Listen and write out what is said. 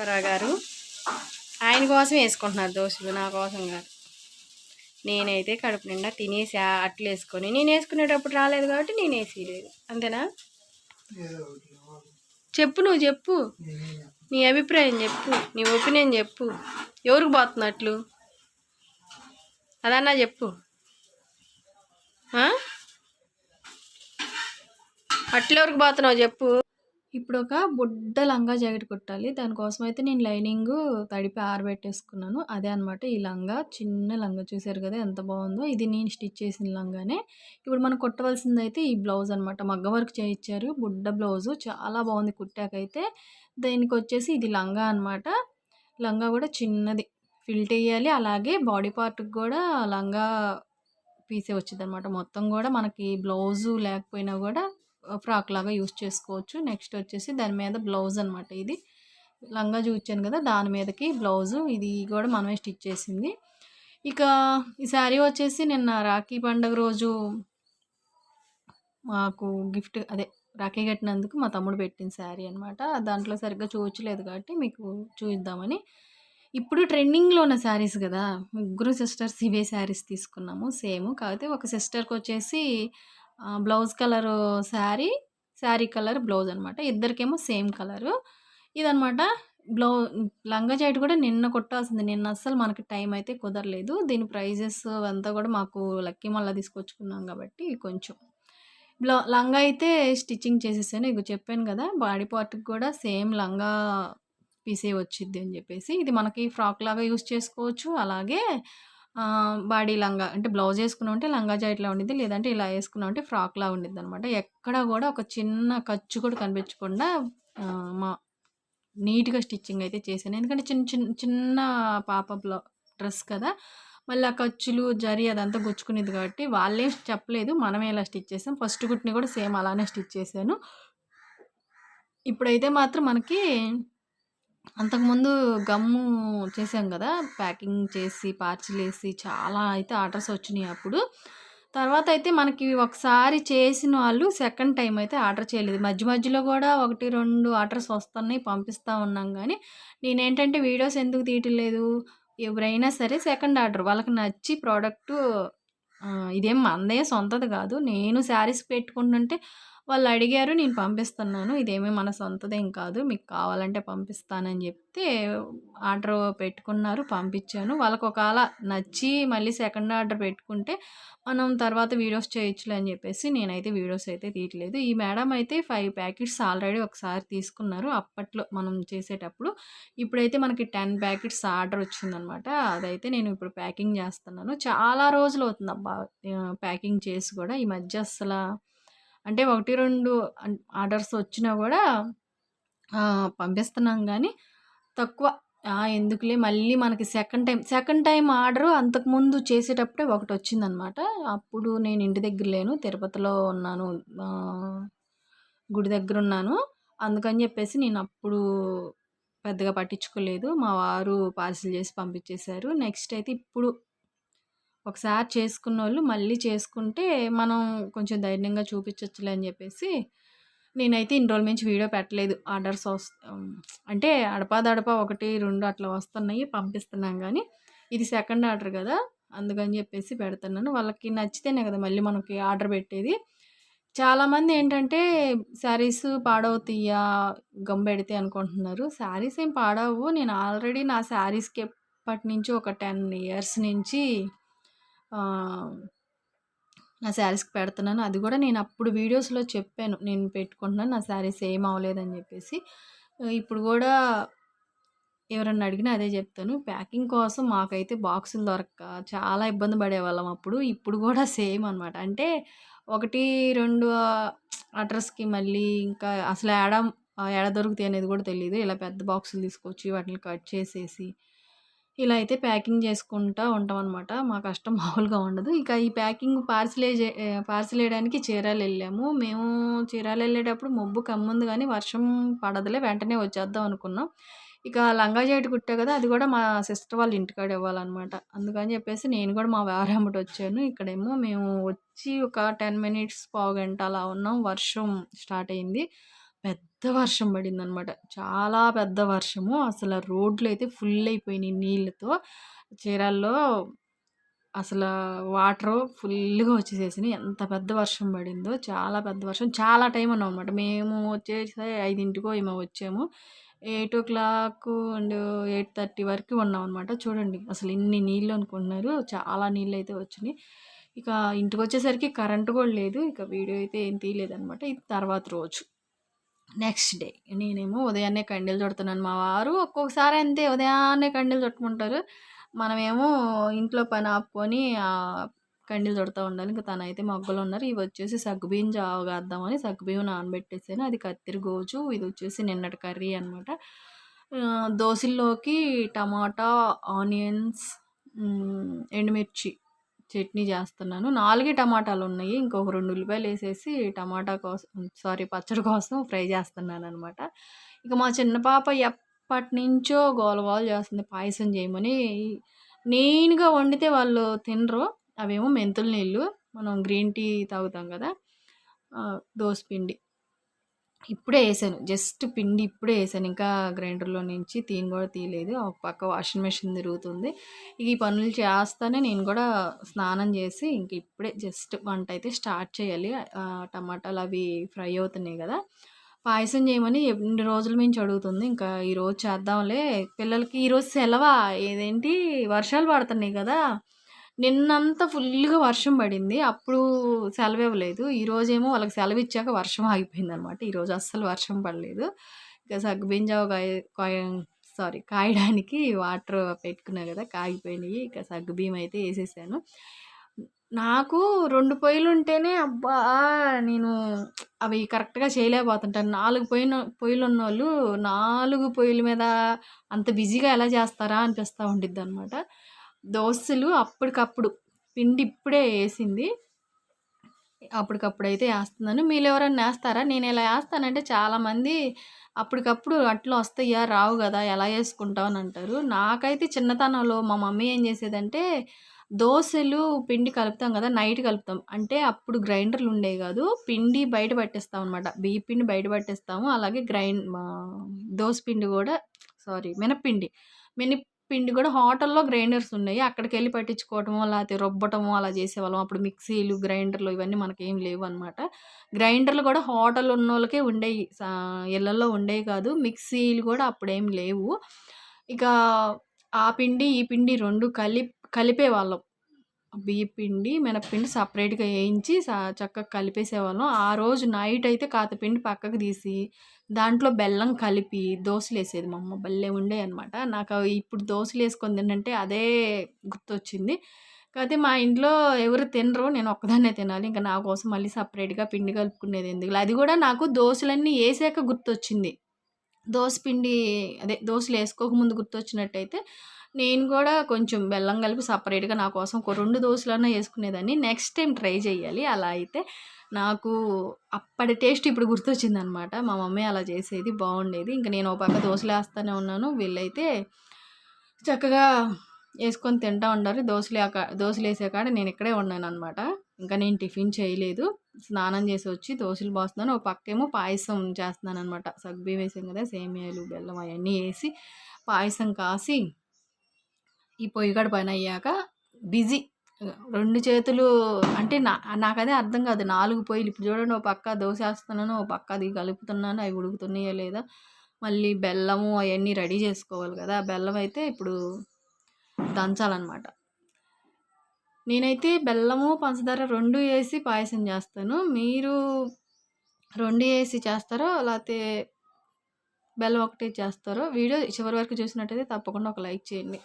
త్వర గారు. ఆయన కోసం వేసుకుంటున్నారు దోశలు నా కోసం కాదు. నేనైతే కడుపు నిండా తినేసి అట్లు వేసుకొని నేను వేసుకునేటప్పుడు రాలేదు కాబట్టి నేను వేసేయలేదు. అంతేనా? చెప్పు నువ్వు చెప్పు. నీ అభిప్రాయం చెప్పు నీ ఒపీనియన్ చెప్పు. ఎవరికి పోతున్నట్లు? అదన్నా చెప్పు. అట్లు ఎవరికి పోతున్నావు చెప్పు. ఇప్పుడు ఒక బుడ్డ లంగా జాకెట్ కుట్టాలి. దానికోసం అయితే నేను లైనింగ్ తడిపి ఆరబెట్టేసుకున్నాను. అదే అనమాట ఈ లంగా. చిన్న లంగా చూసారు కదా ఎంత బాగుందో. ఇది నేను స్టిచ్ చేసిన లంగానే. ఇప్పుడు మనం కుట్టవలసింది అయితే ఈ బ్లౌజ్ అనమాట మగ్గ వర్క్ చేయించారు బుడ్డ బ్లౌజు చాలా బాగుంది కుట్టాకైతే. దీనికి వచ్చేసి ఇది లంగా అనమాట లంగా కూడా చిన్నది. ఫిల్ట్ వేయాలి అలాగే బాడీ పార్ట్కి కూడా లంగా పీసే వచ్చింది అనమాట మొత్తం కూడా మనకి బ్లౌజు లేకపోయినా కూడా ఫ్రాక్ లాగా యూస్ చేసుకోవచ్చు. నెక్స్ట్ వచ్చేసి దాని మీద బ్లౌజ్ అనమాట ఇది. లంగా చూపించాను కదా దాని మీదకి బ్లౌజు ఇది కూడా మనమే స్టిచ్ చేసింది. ఇక ఈ శారీ వచ్చేసి నిన్న రాఖీ పండుగ రోజు మాకు గిఫ్ట్ అదే రాఖీ కట్టినందుకు మా తమ్ముడు పెట్టిన శారీ అనమాట దాంట్లో సరిగ్గా చూపించలేదు కాబట్టి మీకు చూపిద్దామని. ఇప్పుడు ట్రెండింగ్లో ఉన్న శారీస్ కదా ముగ్గురు సిస్టర్స్ ఇవే శారీస్ తీసుకున్నాము సేమ్ కాకపోతే ఒక సిస్టర్కి వచ్చేసి blouse colour sari sari colour blouse అనమాట ఇద్దరికేమో సేమ్ కలరు. ఇదనమాట బ్లౌ లంగా జాకెట్ కూడా నిన్న కొట్టాల్సింది. నిన్న అస్సలు మనకి టైం అయితే కుదరలేదు. దీని ప్రైజెస్ అంతా కూడా మాకు లక్కీ మళ్ళీ తీసుకొచ్చుకున్నాం కాబట్టి కొంచెం. బ్లౌ లంగా అయితే స్టిచ్చింగ్ చేసేసాను. ఇక చెప్పాను కదా బాడీ పార్ట్కి కూడా సేమ్ లంగా పీసే వచ్చిద్ది అని చెప్పేసి. ఇది మనకి ఫ్రాక్ లాగా యూస్ చేసుకోవచ్చు. అలాగే బాడీ లంగా అంటే బ్లౌజ్ వేసుకున్నా ఉంటే లంగా జాకెట్లా ఉండిద్ది లేదంటే ఇలా వేసుకున్నా ఉంటే ఫ్రాక్లా ఉండిద్ది అనమాట ఎక్కడ కూడా ఒక చిన్న ఖర్చు కూడా కనిపించకుండా మా నీట్గా స్టిచ్చింగ్ అయితే చేశాను. ఎందుకంటే చిన్న చిన్న చిన్న పాప బ్లౌ డ్రెస్ కదా మళ్ళీ ఆ ఖర్చులు జరి అదంతా గుచ్చుకునేది కాబట్టి వాళ్ళేం చెప్పలేదు మనమే ఇలా స్టిచ్ చేసాం. ఫస్ట్ కుట్ని కూడా సేమ్ అలానే స్టిచ్ చేశాను. ఇప్పుడైతే మాత్రం మనకి అంతకుముందు గమ్ము చేసాం కదా ప్యాకింగ్ చేసి పార్చిలేసి చాలా అయితే ఆర్డర్స్ వచ్చినాయి అప్పుడు. తర్వాత అయితే మనకి ఒకసారి చేసిన వాళ్ళు సెకండ్ టైం అయితే ఆర్డర్ చేయలేదు. మధ్య మధ్యలో కూడా ఒకటి రెండు ఆర్డర్స్ వస్తున్నాయి పంపిస్తూ ఉన్నాం కానీ నేనేంటంటే వీడియోస్ ఎందుకు తీయట్లేదు ఎవరైనా సరే సెకండ్ ఆర్డర్. వాళ్ళకి నచ్చి ప్రోడక్ట్ ఇదేం మనదే సొంతది కాదు. నేను శారీస్ పెట్టుకుంటుంటే వాళ్ళు అడిగారు నేను పంపిస్తున్నాను. ఇదేమీ మన సొంతదేం కాదు. మీకు కావాలంటే పంపిస్తానని చెప్తే ఆర్డర్ పెట్టుకున్నారు పంపించాను. వాళ్ళకు ఒకవేళ నచ్చి మళ్ళీ సెకండ్ ఆర్డర్ పెట్టుకుంటే మనం తర్వాత వీడియోస్ చేయొచ్చులే అని చెప్పేసి నేనైతే వీడియోస్ అయితే తీయట్లేదు. ఈ మేడం అయితే ఫైవ్ ప్యాకెట్స్ ఆల్రెడీ ఒకసారి తీసుకున్నారు. అప్పట్లో మనం చేసేటప్పుడు ఇప్పుడైతే మనకి టెన్ ప్యాకెట్స్ ఆర్డర్ వచ్చిందనమాట. అదైతే నేను ఇప్పుడు ప్యాకింగ్ చేస్తున్నాను. చాలా రోజులు అవుతుంది అబ్బా ప్యాకింగ్ చేసి కూడా. ఈ మధ్య అసలు అంటే ఒకటి రెండు ఆర్డర్స్ వచ్చినా కూడా పంపిస్తున్నాం కానీ తక్కువ. ఎందుకులే మళ్ళీ మనకి second time second time order అంతకుముందు చేసేటప్పుడే ఒకటి వచ్చిందనమాట. అప్పుడు నేను ఇంటి దగ్గర లేను తిరుపతిలో ఉన్నాను గుడి దగ్గర ఉన్నాను. అందుకని చెప్పేసి నేను అప్పుడు పెద్దగా పట్టించుకోలేదు. మా వారు పార్సిల్ చేసి పంపించేశారు. నెక్స్ట్ అయితే ఇప్పుడు ఒకసారి చేసుకున్న వాళ్ళు మళ్ళీ చేసుకుంటే మనం కొంచెం ధైర్యంగా చూపించవచ్చులే అని చెప్పేసి నేనైతే ఇన్ని రోజుల నుంచి వీడియో పెట్టలేదు. ఆర్డర్స్ వస్త అంటే అడపాదడపా ఒకటి రెండు అట్లా వస్తున్నాయి పంపిస్తున్నాం కానీ ఇది సెకండ్ ఆర్డర్ కదా అందుకని చెప్పేసి పెడుతున్నాను. వాళ్ళకి నచ్చితేనే కదా మళ్ళీ మనకి ఆర్డర్ పెట్టేది. చాలామంది ఏంటంటే శారీస్ పాడవుతాయా గమ్ పెడితే అనుకుంటున్నారు. శారీస్ ఏం పాడవు. నేను ఆల్రెడీ నా శారీస్కి ఎప్పటి నుంచి ఒక టెన్ ఇయర్స్ నుంచి నా శారీస్కి పెడుతున్నాను. అది కూడా నేను అప్పుడు వీడియోస్లో చెప్పాను. నేను పెట్టుకుంటున్నాను. నా శారీస్ ఏం అవ్వలేదని చెప్పేసి. ఇప్పుడు కూడా ఎవరన్నా అడిగినా అదే చెప్తాను. ప్యాకింగ్ కోసం మాకైతే బాక్సులు దొరక్క చాలా ఇబ్బంది పడేవాళ్ళం అప్పుడు. ఇప్పుడు కూడా సేమ్ అనమాట అంటే ఒకటి రెండు అడ్రస్కి మళ్ళీ ఇంకా అసలు ఏడ ఏడ దొరుకుతాయి అనేది కూడా తెలియదు ఇలా పెద్ద బాక్సులు తీసుకొచ్చి వాటిని కట్ చేసేసి ఇలా అయితే ప్యాకింగ్ చేసుకుంటూ ఉంటాం అనమాట మా కష్టం మామూలుగా ఉండదు. ఇక ఈ ప్యాకింగ్ పార్సిల్ పార్సిల్ వేయడానికి చీరాలు వెళ్ళాము. మేము చీరాలు వెళ్ళేటప్పుడు మబ్బు కమ్ముంది కానీ వర్షం పడదులే వెంటనే వచ్చేద్దాం అనుకున్నాం. ఇక లంగా జాకెట్ కుట్టా కదా అది కూడా మా సిస్టర్ వాళ్ళ ఇంటికాడ ఇవ్వాలన్నమాట. అందుకని చెప్పేసి నేను కూడా మా వారాంబటి వచ్చాను. ఇక్కడేమో మేము వచ్చి ఒక టెన్ మినిట్స్ పావు గంట అలా ఉన్నాం. వర్షం స్టార్ట్ అయింది. పెద్ద వర్షం పడిందనమాట. చాలా పెద్ద వర్షము. అసలు రోడ్లు అయితే ఫుల్ అయిపోయినాయి నీళ్ళతో. చీరాల్లో అసలు వాటరు ఫుల్గా వచ్చేసేసినాయి. ఎంత పెద్ద వర్షం పడిందో. చాలా పెద్ద వర్షం. చాలా టైం ఉన్నామనమాట. మేము వచ్చేసి ఐదింటికో ఏమో వచ్చాము. 8:00 అండ్ 8:30 వరకు ఉన్నాం అనమాట చూడండి అసలు ఇన్ని నీళ్ళు అనుకుంటున్నారు. చాలా నీళ్ళైతే వచ్చినాయి. ఇక ఇంటికి వచ్చేసరికి కరెంటు కూడా లేదు. ఇక వీడియో అయితే ఏం తీయలేదనమాట. ఇది తర్వాత రోజు. నెక్స్ట్ డే నేనేమో ఉదయాన్నే కండీలు చుడుతున్నాను. మా వారు ఒక్కొక్కసారి అంతే ఉదయాన్నే కండీలు చుట్టుకుంటారు. మనమేమో ఇంట్లో పని ఆపుకొని కండీలు చుడతా ఉండాలి. ఇంక తనైతే మగ్గలో ఉన్నారు. ఇవి వచ్చేసి సగ్గుబియ్యం జావగాద్దామని సగ్గుబియ్యం నానబెట్టేసాను. అది కత్తిరి గోజు. ఇది వచ్చేసి నిన్నటి కర్రీ అనమాట. దోశల్లోకి టమాటా, ఆనియన్స్, ఎండుమిర్చి చట్నీ చేస్తున్నాను. నాలుగే టమాటాలు ఉన్నాయి ఇంకొక రెండు ఉల్లిపాయలు వేసేసి టమాటా కోసం సారీ పచ్చడి కోసం ఫ్రై చేస్తున్నాను అనమాట ఇక మా చిన్న పాప ఎప్పటినుంచో నుంచో గోలగోలు చేస్తుంది పాయసం చేయమని. నేనుగా వండితే వాళ్ళు తినరు. అవేమో మెంతుల నీళ్ళు. మనం గ్రీన్ టీ తాగుతాం కదా! దోసపిండి. ఇప్పుడే వేసాను జస్ట్ పిండి ఇప్పుడే వేసాను ఇంకా గ్రైండర్‌లో నుంచి తీని కూడా తీయలేదు. ఒక పక్క వాషింగ్ మెషిన్ తిరుగుతుంది. ఇక ఈ పనులు చేస్తానే నేను కూడా స్నానం చేసి ఇంక ఇప్పుడే జస్ట్ వంట అయితే స్టార్ట్ చేయాలి. టమాటాలు అవి ఫ్రై అవుతున్నాయి కదా! పాయసం చేయమని ఎన్ని రోజుల నుంచి అడుగుతుంది. ఇంకా ఈరోజు చేద్దాంలే. పిల్లలకి ఈరోజు సెలవా ఏదేంటి వర్షాలు పడుతున్నాయి కదా! నిన్నంతా ఫుల్‌గా వర్షం పడింది. అప్పుడు సెలవు ఇవ్వలేదు ఈరోజేమో వాళ్ళకి సెలవిచ్చాక వర్షం ఆగిపోయిందనమాట. ఈరోజు అస్సలు వర్షం పడలేదు. ఇక సగ్గుబింజావు కాయ కాయ సారీ కాయడానికి వాటర్ పెట్టుకున్నా కదా! కాగిపోయినాయి. ఇక సగ్గుబియ్యం అయితే వేసేసాను నాకు 2 పొయ్యిలుంటేనే అబ్బా! నేను అవి కరెక్ట్‌గా చేయలేకపోతుంటాను. నాలుగు పొయ్యిన పొయ్యిలు ఉన్నవాళ్ళు నాలుగు పొయ్యిల మీద అంత బిజీగా ఎలా చేస్తారా అనిపిస్తూ ఉండిద్ది అనమాట దోశలు అప్పటికప్పుడు పిండి ఇప్పుడే వేసింది అప్పటికప్పుడు అయితే వేస్తున్నాను మీరు ఎవరైనా వేస్తారా నేను ఎలా వేస్తానంటే చాలామంది అప్పటికప్పుడు అట్లా వస్తాయా? రావు కదా ఎలా వేసుకుంటావు అని అంటారు. నాకైతే చిన్నతనంలో మా మమ్మీ ఏం చేసేదంటే దోశలు పిండి కలుపుతాం కదా! నైట్ కలుపుతాం. అంటే అప్పుడు గ్రైండర్‌లు ఉండేవి కాదు. పిండి బయట పట్టేస్తాం అనమాట. బియ్య పిండి బయట పట్టేస్తాము. అలాగే గ్రైండ్ దోశ పిండి కూడా సారీ మినప్పిండి. పిండి కూడా హోటల్‌లో గ్రైండర్స్ ఉన్నాయి. అక్కడికి వెళ్ళి పట్టించుకోవటమో, లేకపోతే రుబ్బటమో అలా చేసేవాళ్ళం. అప్పుడు మిక్సీలు, గ్రైండర్లు ఇవన్నీ మనకేం లేవనమాట. గ్రైండర్లు కూడా హోటల్ ఉన్న వాళ్ళకే ఉండేవి ఇళ్ళల్లో ఉండేవి కాదు. మిక్సీలు కూడా అప్పుడేం లేవు. ఇక ఆ పిండి, ఈ పిండి 2 కలిప్ కలిపేవాళ్ళం. బియ్యపు పిండి, మినప్పిండి సపరేట్గా వేయించి చక్కగా కలిపేసేవాళ్ళం. ఆ రోజు నైట్ అయితే కాతపిండి పక్కకు తీసి, దాంట్లో బెల్లం కలిపి దోశలు వేసేది మా అమ్మ. భలే ఉండేయనమాట. నాకు ఇప్పుడు దోశలు వేసుకొని తినంటే అదే గుర్తొచ్చింది. కాకపోతే మా ఇంట్లో ఎవరు తినరు. నేను ఒక్కదాన్నే తినాలి. ఇంకా నా కోసం మళ్ళీ సపరేట్గా పిండి కలుపుకునేది ఎందుకు అది కూడా నాకు దోశలన్నీ వేసాక గుర్తొచ్చింది. దోశ పిండి అదే దోశలు వేసుకోకముందు గుర్తొచ్చినట్టయితే నేను కూడా కొంచెం బెల్లం కలిపి సపరేట్గా నా కోసం ఒక 2 దోసలన్నా వేసుకునేదాన్ని నెక్స్ట్ టైం ట్రై చేయాలి. అలా అయితే నాకు అప్పటి టేస్ట్ ఇప్పుడు గుర్తొచ్చిందనమాట. మా మమ్మీ అలా చేసేది బాగుండేది. ఇంక నేను ఓ పక్క దోశలు వేస్తూనే ఉన్నాను. వీళ్ళైతే చక్కగా ఏసుకొని తింటా ఉండారు. దోశలు వేసే కాడ నేను ఇక్కడే ఉన్నాననమాట. ఇంకా నేను టిఫిన్ చేయలేదు. స్నానం చేసి వచ్చి దోశలు పోస్తున్నాను. ఒక పక్కేమో పాయసం చేస్తున్నాననమాట. సగ్గుబియ్యం వేసాం కదా! సేమియాలు, బెల్లం అవన్నీ వేసి పాయసం కాసి ఈ పొయ్యి కాడ అయ్యాక బిజీ. రెండు చేతులు అంటే నా నాకదే అర్థం కాదు. నాలుగు పొయ్యిలు ఇప్పుడు చూడండి ఓ పక్క దోసేస్తున్నాను. ఓ పక్క అది కలుపుతున్నాను. అవి ఉడుకుతున్నాయో లేదా మళ్ళీ బెల్లము అవన్నీ రెడీ చేసుకోవాలి కదా! బెల్లం అయితే ఇప్పుడు దంచాలన్నమాట నేనైతే బెల్లము, పంచదార రెండు వేసి పాయసం చేస్తాను. మీరు రెండు వేసి చేస్తారో లేకపోతే బెల్లం ఒకటే చేస్తారో వీడియో చివరి వరకు చూసినట్టయితే తప్పకుండా ఒక లైక్ చేయండి.